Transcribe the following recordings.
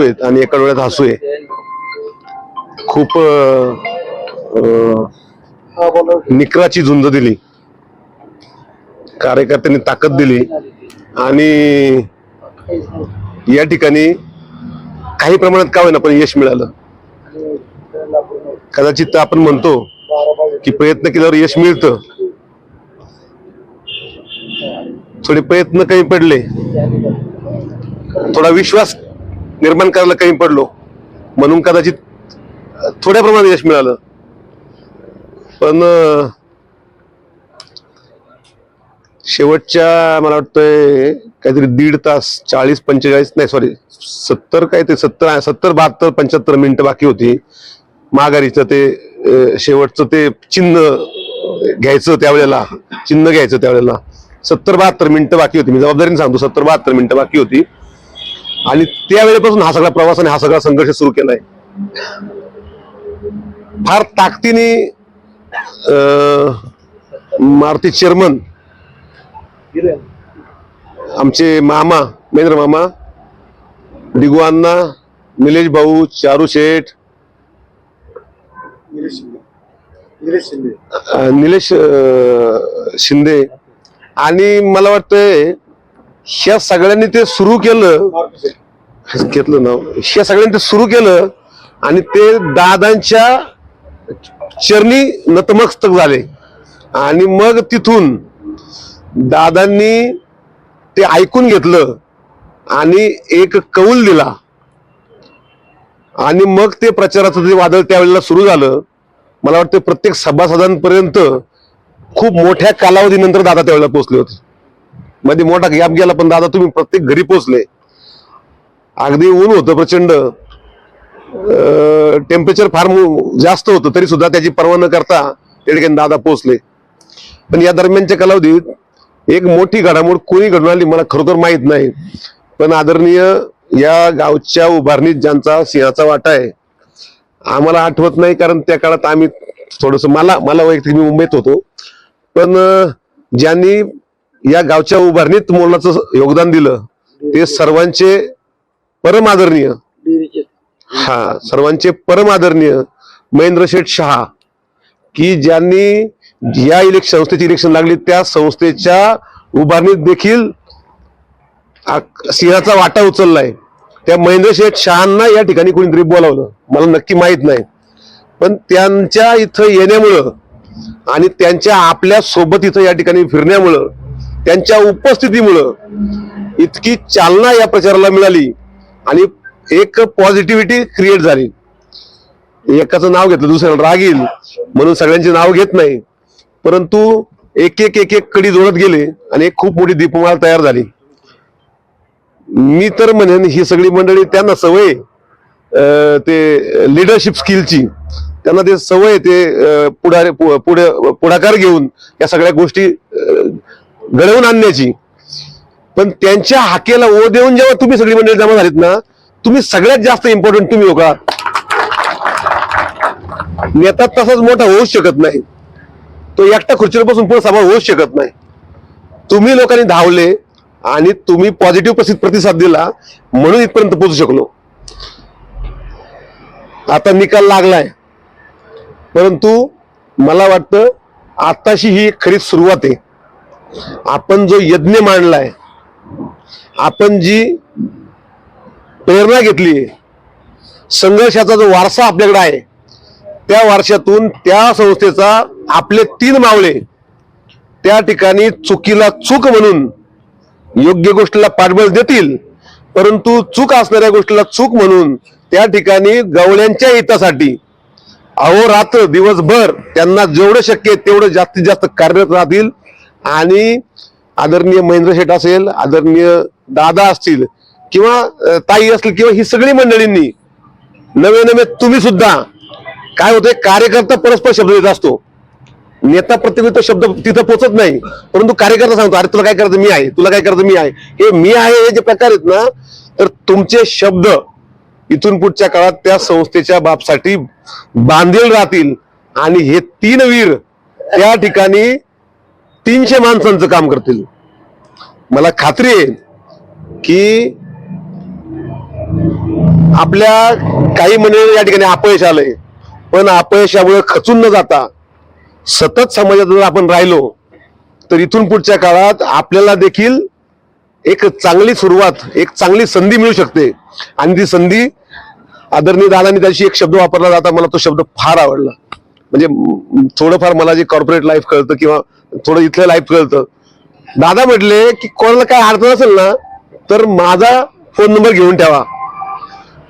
आहेत आणि एका डोळ्यात हसू आहे. खूप निकराची झुंज दिली. कार्यकर्त्यांनी ताकद दिली. आणि या ठिकाणी काही प्रमाणात का होईना पण यश मिळालं. कदाचित आपण म्हणतो की प्रयत्न केल्यावर यश मिळतं. थोडे प्रयत्न कमी पडले. थोडा विश्वास निर्माण करायला कमी पडलो. म्हणून कदाचित थोड्या प्रमाणात यश मिळालं. पण शेवटच्या मला वाटतंय काहीतरी दीड तास चाळीस पंचेचाळीस नाही सॉरी सत्तर काय ते सत्तर सत्तर बहात्तर पंच्याहत्तर मिनिटं बाकी होती. महागारीचं ते शेवटचं ते चिन्ह घ्यायचं त्यावेळेला चिन्ह घ्यायचं त्यावेळेला. सत्तर बहात्तर मिनिटं बाकी होती. मी जबाबदारीने सांगतो सत्तर बहात्तर मिनिटं बाकी होती. आणि त्यावेळेपासून हा सगळा प्रवास आणि हा सगळा संघर्ष सुरू केलाय फार ताकदीने मारुती चेअरमन आमचे मामा महेंद्र मामा डिगू निलेश भाऊ चारू शेठ निलेश शिंदे. आणि मला वाटतंय ह्या सगळ्यांनी ते सुरू केलं. घेतलं नाव. ह्या सगळ्यांनी ते सुरू केलं आणि ते दादांच्या चरणी नतमस्तक झाले. आणि मग तिथून दादांनी ते ऐकून घेतलं आणि एक कौल दिला. आणि मग ते प्रचाराचं जे वादळ त्यावेळेला सुरू झालं मला वाटतं प्रत्येक सभासदांपर्यंत खूप मोठ्या कालावधीनंतर दादा त्यावेळेला पोहोचले होते. मध्ये मोठा गॅप गेला पण दादा तुम्ही प्रत्येक घरी पोहोचले. अगदी ऊन होतं प्रचंड. टेम्परेचर फार जास्त होतं तरी सुद्धा त्याची पर्वा न करता त्या ठिकाणी दादा पोहोचले. पण या दरम्यानच्या कालावधीत एक मोठी घडामोड कोणी घडून आली मला खरोखर माहीत नाही. पण आदरणीय या गावच्या उभारणीत ज्यांचा सिंहाचा वाटा आहे आम्हाला आठवत नाही कारण त्या काळात आम्ही थोडस मला मला वैयक्तिक मी मुंबईत होतो. पण ज्यांनी या गावच्या उभारणीत मोलाचं योगदान दिलं. ते सर्वांचे परम आदरणीय हा सर्वांचे परम आदरणीय महेंद्र शेठ शहा की ज्यांनी या इलेक्शन संस्थेची इलेक्शन लागली त्या संस्थेच्या उभारणीत देखील सिंहाचा वाटा उचललाय. त्या महेंद्र शेठ शहांना या ठिकाणी कोणीतरी बोलावलं. मला नक्की माहीत नाही. पण त्यांच्या इथं येण्यामुळं आणि त्यांच्या आपल्यासोबत इथं या ठिकाणी फिरण्यामुळं त्यांच्या उपस्थितीमुळं इतकी चालना या प्रचाराला मिळाली आणि एक पॉझिटिव्हिटी क्रिएट झाली. एकाचं नाव घेतलं दुसऱ्याला रागील म्हणून सगळ्यांचे नाव घेत नाही. परंतु एक एक एक एक कडी जोडत गेले आणि एक खूप मोठी दीपमाळ तयार झाली. मी तर म्हणेन ही सगळी मंडळी त्यांना सवय अं, ते लिडरशिप स्किलची त्यांना ते सवय ते पुढारे पुढे पुढाकार घेऊन या सगळ्या गोष्टी घडवून आणण्याची. पण त्यांच्या हाकेला ओ देऊन जेव्हा तुम्ही सगळी मंडळी जमा झालीत ना तुम्ही सगळ्यात जास्त इम्पॉर्टंट तुम्ही हो का? नेता तसाच मोठा होऊच शकत नाही. तो एकटा खुर्चीवर बसून पुढे सभा होऊच शकत नाही. तुम्ही लोकांनी धावले आणि तुम्ही पॉझिटिव्ह प्रतिसाद दिला म्हणून इथपर्यंत पोहोचू शकलो. आता निकाल लागलाय. परंतु मला वाटतं आताशी ही खरी सुरुवात आहे. आपण जो यज्ञ मांडलाय आपण जी प्रेरणा घेतली संघर्षाचा जो वारसा आपल्याकडे आहे त्या वारशातून त्या संस्थेचा आपले तीन मावळे त्या ठिकाणी चुकीला चूक म्हणून योग्य गोष्टीला पाठबळ देतील परंतु चूक असणाऱ्या गोष्टीला चूक म्हणून त्या ठिकाणी गवळ्यांच्या हितासाठी अहोरात्र दिवसभर त्यांना जेवढं शक्य तेवढं जास्तीत जास्त कार्यरत राहतील आणि आदरणीय महेंद्र शेठ असेल आदरणीय दादा असतील किंवा ताई असतील किंवा ही सगळी मंडळींनी नवे नवे तुम्ही सुद्धा काय होतंय कार्यकर्ता परस्पर शब्द देत असतो. नेता प्रतिनिधी शब्द तिथं पोचत नाही परंतु कार्यकर्ता सांगतो अरे तुला काय करायचं मी आहे तुला काय करायचं मी आहे. हे मी आहे हे जे प्रकार आहेत ना तर तुमचे शब्द इथून पुढच्या काळात त्या संस्थेच्या बाबसाठी बांधील राहतील. आणि हे तीन वीर त्या ठिकाणी तीनशे माणसांचं काम करतील. मला खात्री आहे की आपल्या काही मंडळी या ठिकाणी अपयश आलंय. पण अपयशामुळे खचून न जाता सतत समाजात जर आपण राहिलो तर इथून पुढच्या काळात आपल्याला देखील एक चांगली सुरुवात एक चांगली संधी मिळू शकते. आणि ती संधी आदरणीय दादानी त्याशी एक शब्द वापरला जाता मला तो शब्द फार आवडला. म्हणजे थोडंफार मला जे कॉर्पोरेट लाईफ कळतं किंवा थोडं इथलं लाईफ कळतं. दादा म्हटले की कोणाला काय अडचण असेल ना तर माझा फोन नंबर घेऊन ठेवा.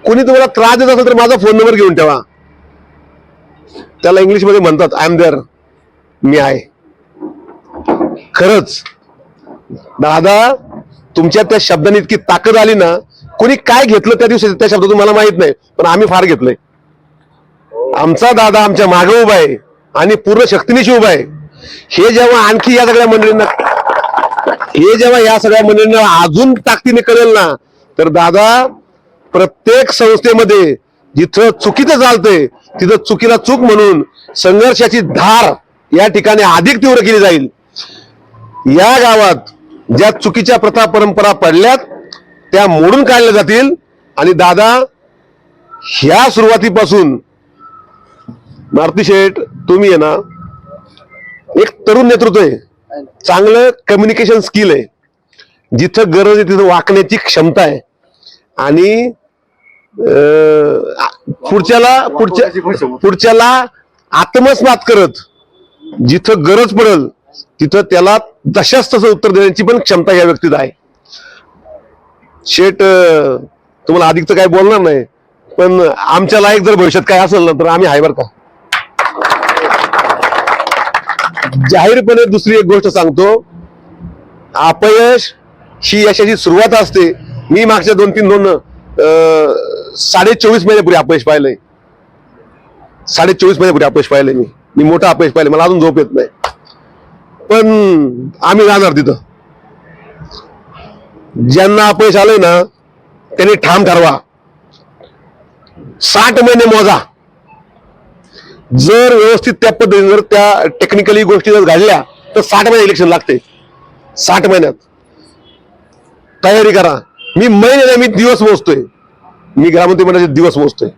कोणी तुम्हाला त्रास देत असेल तर माझा फोन नंबर घेऊन ठेवा. त्याला इंग्लिशमध्ये म्हणतात आय एम देअर मी आहे. खरंच. दादा तुमच्या त्या शब्दाने इतकी ताकद आली ना कोणी काय घेतलं त्या दिवशी त्या शब्दातून मला माहीत नाही पण आम्ही फार घेतलंय. आमचा दादा आमच्या मागे उभा आहे आणि पूर्ण शक्तीनिशी उभा आहे. हे जेव्हा आणखी या सगळ्या मंडळींना हे जेव्हा या सगळ्या मंडळींना अजून ताकदीने कळेल ना तर दादा प्रत्येक संस्थेमध्ये जिथं चुकीचं चालतंय तिथं चुकीला चूक म्हणून संघर्षाची धार या ठिकाणी अधिक तीव्र केली जाईल. या गावात ज्या चुकीच्या प्रथा परंपरा पडल्यात त्या मोडून काढल्या जातील. आणि दादा ह्या सुरुवातीपासून मारुती शेठ तुम्ही आहे ना. एक तरुण नेतृत्व आहे. चांगलं कम्युनिकेशन स्किल आहे. जिथं गरज आहे तिथं वाकण्याची क्षमता आहे. आणि पुढच्याला पुढच्या पुढच्याला आत्मस्मात करत जिथं गरज पडेल तिथं त्याला तशाच तसं उत्तर देण्याची पण क्षमता या व्यक्तीत आहे. अं, तुम्हाला अधिक तर काही बोलणार नाही पण आमच्या लायक जर भविष्यात काय असेल ना तर आम्ही आहे बरं का? जाहीरपणे दुसरी एक गोष्ट सांगतो. अपयश ही यशाची सुरुवात असते. मी मागच्या दोन तीन दोन अं, साडे चोवीस महिन्यापूर्वी अपयश पाहिलंय. साडे चोवीस महिन्यापूर्वी अपयश पाहिलंय मी. मी मोठा अपयश पाहिलं मला अजून झोप येत नाही. पण आम्ही राहणार तिथं. ज्यांना अपयश आलंय ना त्यांनी ठाम ठरवा. साठ महिने मोजा. जर व्यवस्थित त्या पद्धतीने जर त्या टेक्निकली गोष्टी जर घडल्या तर साठ महिने इलेक्शन लागते. साठ महिन्यात. तयारी करा. मी महिने मी दिवस मोजतोय. मी ग्रामपंचायत मंडळाचे दिवस मोजतोय.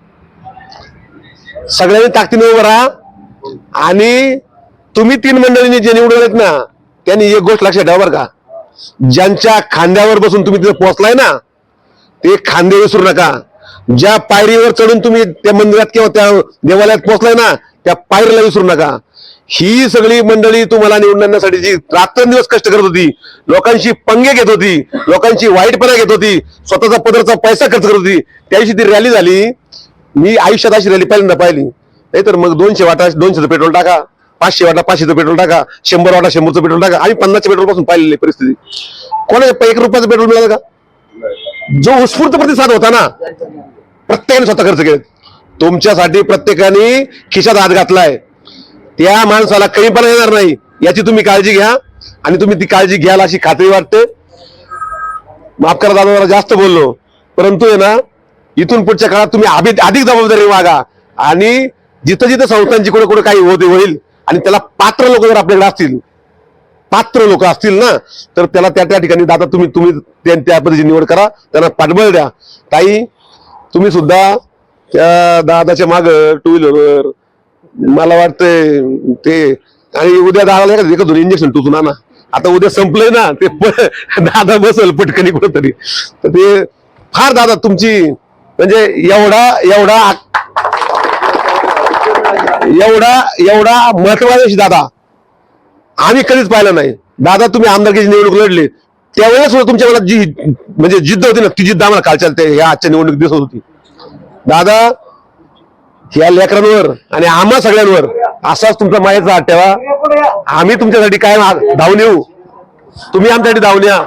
सगळ्यांनी ताकदीने उभं राहा. आणि तुम्ही तीन मंडळींनी जे निवडून आहेत ना त्यांनी एक गोष्ट लक्षात ठेवा बरं का. ज्यांच्या खांद्यावर बसून तुम्ही तिथे पोहोचलाय ना ते खांदे विसरू नका. ज्या पायरीवर चढून तुम्ही त्या मंदिरात किंवा त्या देवालयात पोहोचलाय ना त्या पायरीला विसरू नका. ही सगळी मंडळी तुम्हाला निवडण्यासाठी जी रात्रंदिवस कष्ट करत होती लोकांशी पंगे घेत होती लोकांची वाईटपणा घेत होती स्वतःचा पदरचा पैसा खर्च करत होती त्या दिवशी ती रॅली झाली. मी आयुष्यात अशी रॅली पहिल्यांदा पाहिली. नाही तर मग दोनशे वाटा दोनशेचं पेट्रोल टाका पाचशे वाटा पाचशेचं पेट्रोल टाका शंभर वाटा शंभरचं पेट्रोल टाका. आम्ही पन्नासच्या पेट्रोलपासून पाहिलेली परिस्थिती. कोणा एक रुपयाचं पेट्रोल मिळालं का? जो उत्स्फूर्त प्रतिसाद होता ना प्रत्येकाने स्वतः खर्च केले तुमच्यासाठी प्रत्येकाने खिशात हात घातलाय. त्या माणसाला कमीपणा येणार नाही याची तुम्ही काळजी घ्या आणि तुम्ही ती काळजी घ्याल अशी खात्री वाटते. माफ करा दादा जरा जास्त बोललो. परंतु आहे ना इथून पुढच्या काळात तुम्ही अधिक अधिक जबाबदारी वागा आणि जिथं जिथं संस्थांची कुठे कुठे काही होते होईल आणि त्याला पात्र लोक जर आपल्याकडे असतील पात्र लोक असतील ना तर त्याला त्या त्या ठिकाणी दादा तुम्ही तुम्ही त्या त्या पद्धतीची निवड करा त्यांना पाठबळ द्या. ताई तुम्ही सुद्धा त्या दादाच्या माग टू व्हीलरवर मला वाटतंय ते आणि उद्या दादाला एखादं एकच इंजेक्शन टुचून आणा. आता उद्या संपलंय ना ते प- दादा बसल पटकनी कुठंतरी तर ते फार दादा तुमची म्हणजे एवढा एवढा एवढा एवढा महत्त्वाचा दादा. आम्ही कधीच पाहिलं नाही. दादा तुम्ही आमदारकीची निवडणूक लढली त्यावेळेस सुद्धा तुमच्या मनात जी म्हणजे जिद्द होती ना ती जिद्द आम्हाला कालच्या ह्या आजच्या निवडणूक दिसत होती. दादा ह्या लेकरांवर आणि आम्हा सगळ्यांवर असाच तुमचा मायाचा हात ठेवा. आम्ही तुमच्यासाठी काय धावून येऊ. तुम्ही आमच्यासाठी धावून या.